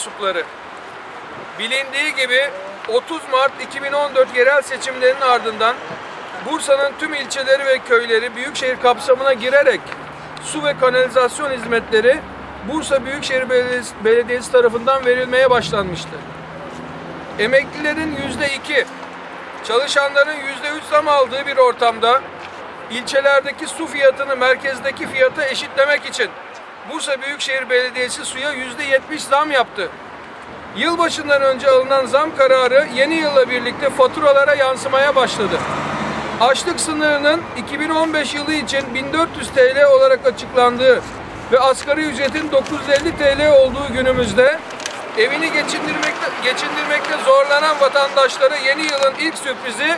mensupları. Bilindiği gibi 30 Mart 2014 yerel seçimlerinin ardından Bursa'nın tüm ilçeleri ve köyleri büyükşehir kapsamına girerek su ve kanalizasyon hizmetleri Bursa Büyükşehir Belediyesi, Belediyesi tarafından verilmeye başlanmıştı. Emeklilerin yüzde iki, çalışanların yüzde üç zam aldığı bir ortamda ilçelerdeki su fiyatını merkezdeki fiyata eşitlemek için Bursa Büyükşehir Belediyesi suya yüzde yetmiş zam yaptı. Yılbaşından önce alınan zam kararı yeni yılla birlikte faturalara yansımaya başladı. Açlık sınırının 2015 yılı için 1400 TL olarak açıklandığı ve asgari ücretin 950 TL olduğu günümüzde evini geçindirmekte, geçindirmekte zorlanan vatandaşlara yeni yılın ilk sürprizi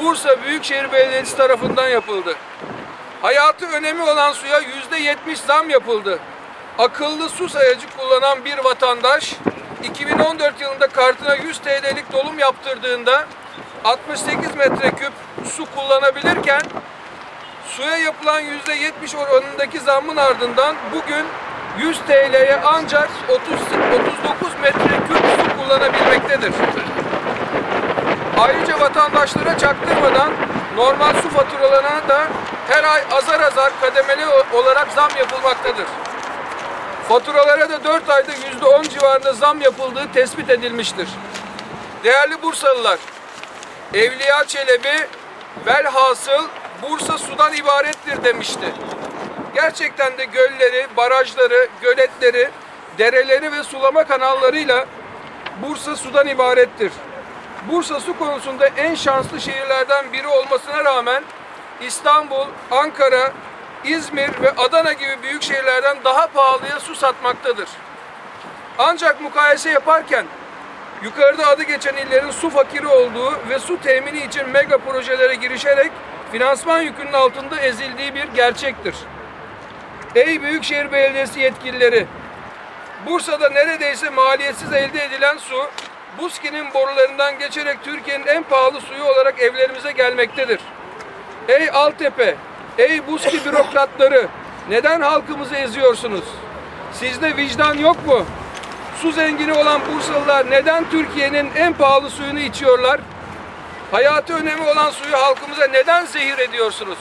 Bursa Büyükşehir Belediyesi tarafından yapıldı. Hayatı önemi olan suya yüzde yetmiş zam yapıldı. Akıllı su sayacı kullanan bir vatandaş 2014 yılında kartına 100 TL'lik dolum yaptırdığında 68 metreküp su kullanabilirken suya yapılan yüzde 70 oranındaki zammın ardından bugün 100 TL'ye ancak 30, 39 metreküp su kullanabilmektedir. Ayrıca vatandaşlara çaktırmadan normal su faturalarına da her ay azar azar kademeli olarak zam yapılmaktadır. Faturalara da 4 ayda %10 civarında zam yapıldığı tespit edilmiştir. Değerli Bursalılar, Evliya Çelebi velhasıl Bursa sudan ibarettir demişti. Gerçekten de gölleri, barajları, göletleri, dereleri ve sulama kanallarıyla Bursa sudan ibarettir. Bursa su konusunda en şanslı şehirlerden biri olmasına rağmen İstanbul, Ankara, İzmir ve Adana gibi büyük şehirlerden daha pahalıya su satmaktadır. Ancak mukayese yaparken yukarıda adı geçen illerin su fakiri olduğu ve su temini için mega projelere girişerek finansman yükünün altında ezildiği bir gerçektir. Ey Büyükşehir Belediyesi yetkilileri! Bursa'da neredeyse maliyetsiz elde edilen su, Buski'nin borularından geçerek Türkiye'nin en pahalı suyu olarak evlerimize gelmektedir. Ey Altepe, ey Buski bürokratları, neden halkımızı eziyorsunuz? Sizde vicdan yok mu? Su zengini olan Bursalılar neden Türkiye'nin en pahalı suyunu içiyorlar? Hayatı önemi olan suyu halkımıza neden zehir ediyorsunuz?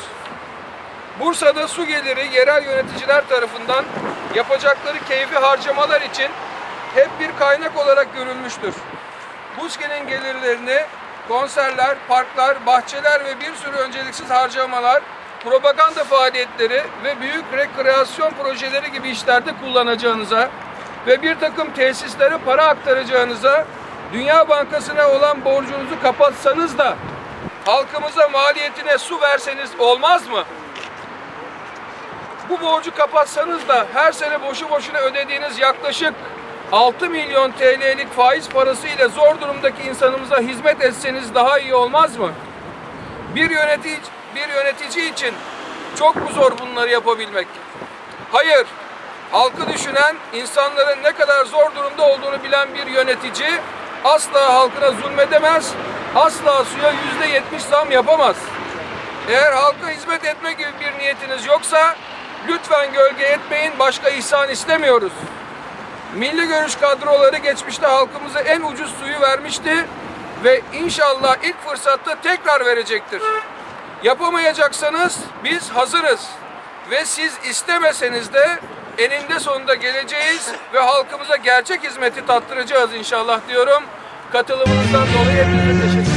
Bursa'da su geliri yerel yöneticiler tarafından yapacakları keyfi harcamalar için hep bir kaynak olarak görülmüştür. Buski'nin gelirlerini konserler, parklar, bahçeler ve bir sürü önceliksiz harcamalar, propaganda faaliyetleri ve büyük rekreasyon projeleri gibi işlerde kullanacağınıza ve bir takım tesislere para aktaracağınıza Dünya Bankası'na olan borcunuzu kapatsanız da halkımıza maliyetine su verseniz olmaz mı? Bu borcu kapatsanız da her sene boşu boşuna ödediğiniz yaklaşık 6 milyon TL'lik faiz parası ile zor durumdaki insanımıza hizmet etseniz daha iyi olmaz mı? Bir yönetici, bir yönetici için çok mu zor bunları yapabilmek? Hayır. Halkı düşünen, insanların ne kadar zor durumda olduğunu bilen bir yönetici asla halkına zulmedemez, asla suya yüzde yetmiş zam yapamaz. Eğer halka hizmet etme gibi bir niyetiniz yoksa lütfen gölge etmeyin, başka ihsan istemiyoruz. Milli görüş kadroları geçmişte halkımıza en ucuz suyu vermişti ve inşallah ilk fırsatta tekrar verecektir. Yapamayacaksanız biz hazırız ve siz istemeseniz de eninde sonunda geleceğiz ve halkımıza gerçek hizmeti tattıracağız inşallah diyorum. Katılımınızdan dolayı hepinize teşekkür ederim.